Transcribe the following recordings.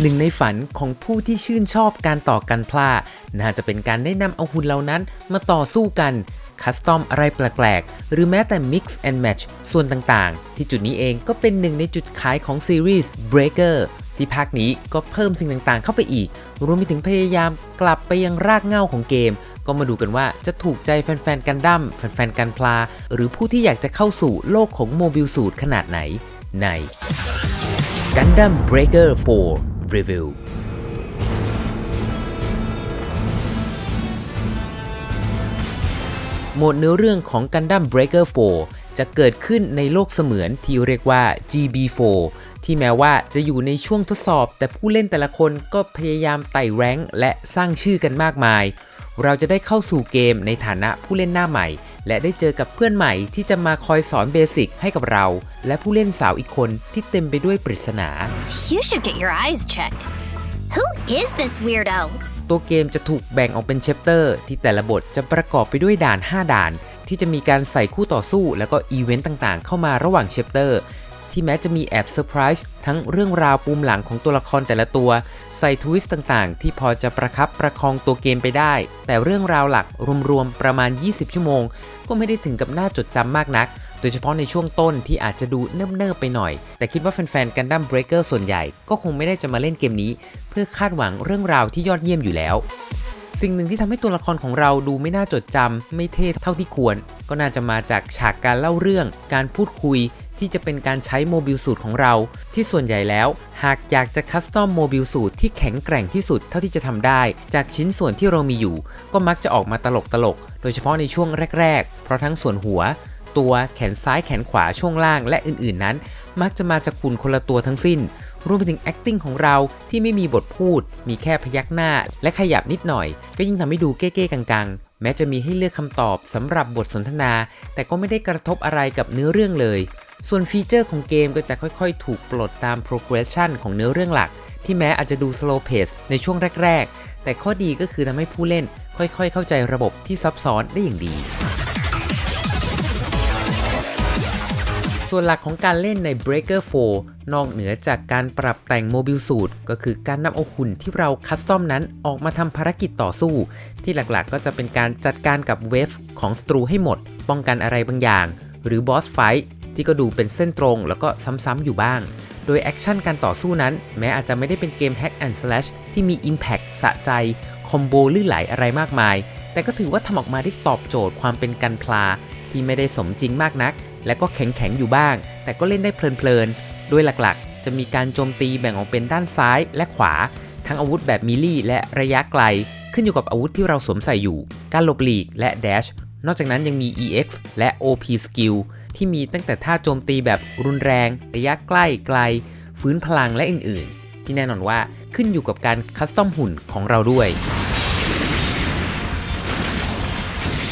หนึ่งในฝันของผู้ที่ชื่นชอบการต่อกันพลาน่าจะเป็นการได้นำเอาหุ่นเหล่านั้นมาต่อสู้กันคัสตอมอะไรแปลกๆ หรือแม้แต่ Mix and Match ส่วนต่างๆ ที่จุดนี้เองก็เป็นหนึ่งในจุดขายของซีรีส์ Breaker ที่ภาคนี้ก็เพิ่มสิ่งต่างๆ เข้าไปอีก รวมไปถึงพยายามกลับไปยังรากเหง้าของเกม ก็มาดูกันว่าจะถูกใจแฟนๆ กันดั้มแฟนๆ กันพลา หรือผู้ที่อยากจะเข้าสู่โลกของโมบิลสูตรขนาดไหนใน Gundam Breaker 4 Review โหมดเนื้อเรื่องของ Gundam Breaker 4 จะเกิดขึ้นในโลกเสมือนที่เรียกว่า GB4 ที่แม้ว่าจะอยู่ในช่วงทดสอบ แต่ผู้เล่นแต่ละคนก็พยายามไต่แรงและสร้างชื่อกันมากมาย เราจะได้เข้าสู่เกมในฐานะผู้เล่นหน้าใหม่ และได้เจอกับเพื่อนใหม่ที่จะมาคอยสอนเบสิกให้กับเรา และผู้เล่นสาวอีกคนที่เต็มไปด้วยปริศนา You should get your eyes checked. Who is this weirdo? ตัวเกมจะถูกแบ่งออกเป็นเชปเตอร์ ที่แต่ละบทจะประกอบไปด้วยด่าน 5 ด่าน ที่จะมีการใส่คู่ต่อสู้ แล้วก็อีเวนต์ต่างๆ เข้ามาระหว่างเชปเตอร์ ที่แม้จะมีแอบเซอร์ไพรส์ทั้งเรื่องราวปูมหลังของตัวละครแต่ละตัว ใส่ทวิสต์ต่างๆ ที่พอจะประคับประคองตัวเกมไปได้ แต่เรื่องราวหลักรวมๆประมาณ 20 ชั่วโมง ก็ไม่ได้ถึงกับน่าจดจำมากนัก โดยเฉพาะในช่วงต้นที่อาจจะดูเนิบๆไปหน่อย แต่คิดว่าแฟนๆ Gundam Breaker ส่วนใหญ่ก็คงไม่ได้จะมาเล่นเกมนี้ เพื่อคาดหวังเรื่องราวที่ยอดเยี่ยมอยู่แล้วสิ่งหนึ่งที่ทำให้ตัวละครของเราดูไม่น่าจดจำไม่เท่เท่าที่ควร ก็น่าจะมาจากฉากการเล่าเรื่อง การพูดคุย ที่จะเป็นการใช้โมบิลสูตรของเรา ที่ส่วนใหญ่แล้ว หากอยากจะคัสตอมโมบิลสูตรที่แข็งแกร่งที่สุดเท่าที่จะทำได้ จากชิ้นส่วนที่เรามีอยู่ ก็มักจะออกมาตลกตลกๆโดยเฉพาะในช่วงแรก ๆ เพราะทั้งส่วนหัว ตัวแขนซ้ายแขนขวาช่วงล่างและอื่นๆนั้น มักจะมาจากคุณคนละตัวทั้งสิ้นรวมไปถึง acting ของเราที่ไม่มีบทพูด มีแค่พยักหน้า และขยับนิดหน่อย ก็ยิ่งทำให้ดูเก้ๆกังๆ แม้จะมีให้เลือกคำตอบสำหรับบทสนทนา แต่ก็ไม่ได้กระทบอะไรกับเนื้อเรื่องเลย ส่วนฟีเจอร์ของเกมก็จะค่อยๆ ถูกปลดตาม progression ของเนื้อเรื่องหลัก ที่แม้อาจจะดู slow pace ในช่วงแรก ๆ แต่ข้อดีก็คือทำให้ผู้เล่นค่อยๆ เข้าใจระบบที่ซับซ้อนได้อย่างดี ส่วนหลักของการเล่นใน Breaker 4 นอกเหนือจากการปรับแต่งโมบิลสูตร ก็คือการนำเอาหุ่นที่เราคัสตอมนั้นออกมาทำภารกิจต่อสู้ ที่หลักๆ ก็จะเป็นการจัดการกับเวฟของศัตรูให้หมด ป้องกันอะไรบางอย่าง หรือบอสไฟท์ ที่ก็ดูเป็นเส้นตรงแล้วก็ซ้ำๆอยู่บ้าง โดยแอคชั่นการต่อสู้นั้น แม้อาจจะไม่ได้เป็นเกม Hack and Slash ที่มี Impact สะใจ คอมโบลื่นไหลอะไรมากมาย แต่ก็ถือว่าทำออกมาได้ตอบโจทย์ความเป็นกันพลา ที่ไม่ได้สมจริงมากนัก และก็แข็งๆอยู่บ้าง แต่ก็เล่นได้เพลินๆ โดยหลักๆ จะมีการโจมตีแบ่งออกเป็นด้านซ้ายและขวา ทั้งอาวุธแบบมิลี่และระยะไกล ขึ้นอยู่กับอาวุธที่เราสวมใส่อยู่ การหลบหลีกและแดชนอกจากนั้นยังมี EX และ OP Skill ที่มีตั้งแต่ท่าโจมตีแบบรุนแรง ระยะใกล้ไกล ฟื้นพลังและอื่นๆ ที่แน่นอนว่าขึ้นอยู่กับการคัสตอมหุ่นของเราด้วย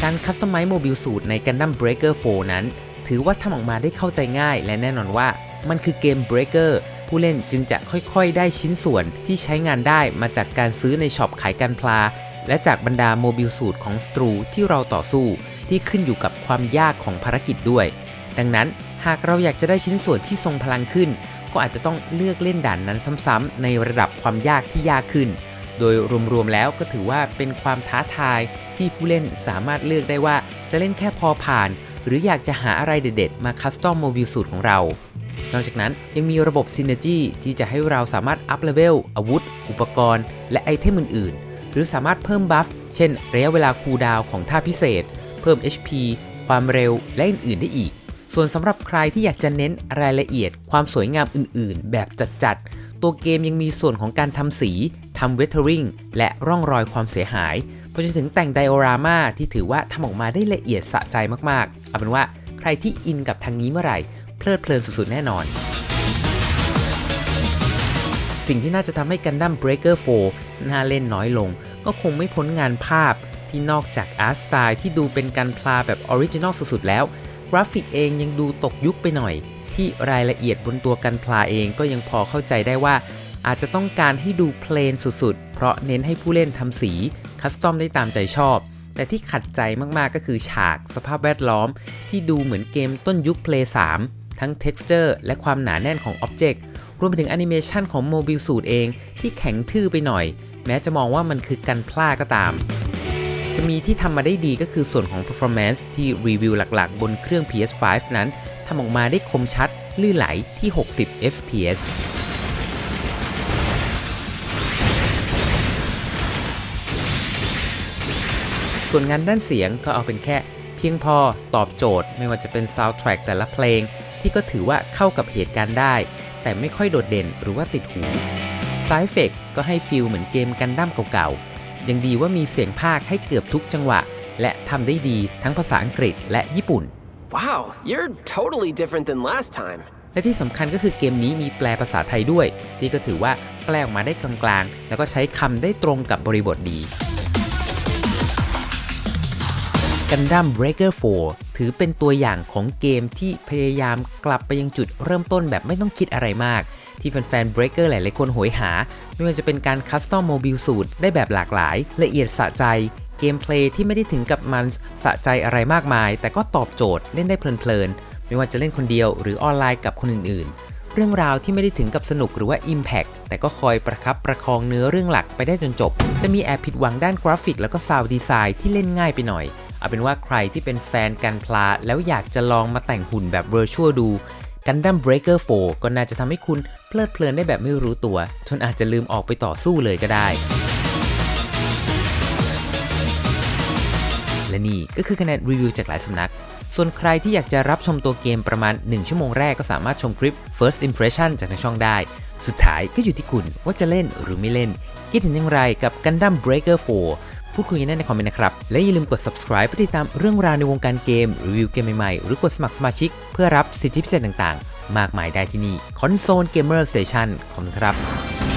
การคัสตอมไมซ์โมบิลสูตรใน Gundam Breaker 4 นั้น ถือว่าทำออกมาได้เข้าใจง่าย และแน่นอนว่ามันคือเกม Breaker ผู้เล่นจึงจะค่อยๆ ได้ชิ้นส่วนที่ใช้งานได้มาจากการซื้อในช็อปขายกันพลา และจากบรรดาโมบิลสูตรของสตรูที่เราต่อสู้ ที่ขึ้นอยู่กับความยากของภารกิจด้วย ดังนั้นหากเราอยากจะได้ชิ้นส่วนที่ทรงพลังขึ้น ก็อาจจะต้องเลือกเล่นด่านนั้นซ้ำๆในระดับความยากที่ยากขึ้น โดยรวมๆแล้วก็ถือว่าเป็นความท้าทายที่ผู้เล่นสามารถเลือกได้ว่าจะเล่นแค่พอผ่าน หรืออยากจะหาอะไรเด็ดๆ มาคัสตอมโมบิลสูตรของเรา นอกจากนั้นยังมีระบบ Synergy ที่จะให้เราสามารถอัพเลเวลอาวุธ อุปกรณ์ และไอเทมอื่นๆ หรือสามารถเพิ่มบัฟเช่น ระยะเวลาคูลดาวของท่าพิเศษ เพิ่ม HP ความเร็วและอื่นๆได้อีก ส่วนสำหรับใครที่อยากจะเน้นรายละเอียด ความสวยงามอื่นๆ แบบจัดๆ ตัวเกมยังมีส่วนของการทำสีทำเวทเทอริงและร่องรอยความเสียหายไปจนถึงแต่งไดโอรามาที่ถือว่าทำออกมาได้ละเอียดสะใจมากๆ เอาเป็นว่าใครที่อินกับทางนี้เมื่อไหร่ เพลิดเพลินสุดๆ แน่นอน สิ่งที่น่าจะทำให้ Gundam Breaker 4 น่าเล่นน้อยลง ก็คงไม่พ้นงานภาพที่นอกจากอาร์ตสไตล์ที่ดูเป็นการพลาแบบออริจินอลสุดๆ แล้ว ราฟิกเองยังดูตกยุคไปหน่อย ที่รายละเอียดบนตัวกันพลาเองก็ยังพอเข้าใจได้ว่า อาจจะต้องการให้ดูเพลนสุดๆ เพราะเน้นให้ผู้เล่นทำสี คัสตอมได้ตามใจชอบ แต่ที่ขัดใจมากๆก็คือฉากสภาพแวดล้อม ที่ดูเหมือนเกมต้นยุค Play 3ทั้ง Texture และความหนาแน่นของ Object รวมไปถึงแอนิเมชันของโมบิลสูตรเองที่แข็งทื่อไปหน่อย แม้จะมองว่ามันคือกันพลาก็ตาม จะมีที่ทำมาได้ดีก็คือส่วนของ performance ที่รีวิวหลักๆ บนเครื่อง PS5 นั้นทำออกมาได้คมชัด ลื่นไหลที่ 60 fps ส่วนงานด้านเสียงก็เอาเป็นแค่เพียงพอตอบโจทย์ ไม่ว่าจะเป็น soundtrack แต่ละเพลง ที่ก็ถือว่าเข้ากับเหตุการณ์ได้ แต่ไม่ค่อยโดดเด่นหรือว่าติดหู s i เฟกก็ให้ฟีลเหมือนเกมกันดั้มเก่าๆ ยังดีว่ามีเสียงภาคให้เกือบทุกจังหวะ และทำได้ดีทั้งภาษาอังกฤษและญี่ปุ่น Wow, you're totally different than last time. และที่สำคัญก็คือเกมนี้มีแปลภาษาไทยด้วย ที่ก็ถือว่าแปลออกมาได้กลางๆ แล้วก็ใช้คำได้ตรงกับบริบทดี Gundam Breaker 4 ถือเป็นตัวอย่างของเกมที่พยายามกลับไปยังจุดเริ่มต้นแบบไม่ต้องคิดอะไรมาก ที่แฟนๆ Breaker หลายๆ คนโหยหา ไม่ว่าจะเป็นการคัสตอมโมบิลสูตรได้แบบหลากหลาย ละเอียดสะใจ เกมเพลย์ที่ไม่ได้ถึงกับมันสะใจอะไรมากมาย แต่ก็ตอบโจทย์เล่นได้เพลินๆ ไม่ว่าจะเล่นคนเดียวหรือออนไลน์กับคนอื่นๆ เรื่องราวที่ไม่ได้ถึงกับสนุกหรือว่า Impact แต่ก็คอยประคับประคองเนื้อเรื่องหลักไปได้จนจบ จะมีแอบผิดหวังด้านกราฟิกแล้วก็ซาวด์ดีไซน์ที่เล่นง่ายไปหน่อย เอาเป็นว่าใครที่เป็นแฟนกันพลาแล้วอยากจะลองมาแต่งหุ่นแบบ Virtual ดู Gundam Breaker 4 ก็น่าจะทำให้คุณเพลิดเพลินได้แบบไม่รู้ตัว จนอาจจะลืมออกไปต่อสู้เลยก็ได้ และนี่ก็คือคะแนนรีวิวจากหลายสำนัก ส่วนใครที่อยากจะรับชมตัวเกมประมาณ 1 ชั่วโมงแรกก็สามารถชมคลิป First Impression จากในช่องได้ สุดท้ายก็อยู่ที่คุณว่าจะเล่นหรือไม่เล่น คิดเห็นอย่างไรกับ Gundam Breaker 4 พูดคุยกันได้ในคอมเมนต์นะครับ และอย่าลืมกด subscribe เพื่อติดตามเรื่องราวในวงการเกม รีวิวเกมใหม่ๆ หรือกดสมัครสมาชิก เพื่อรับสิทธิพิเศษต่างๆ มากมายได้ที่นี่ Console Gamer Station ขอบคุณครับ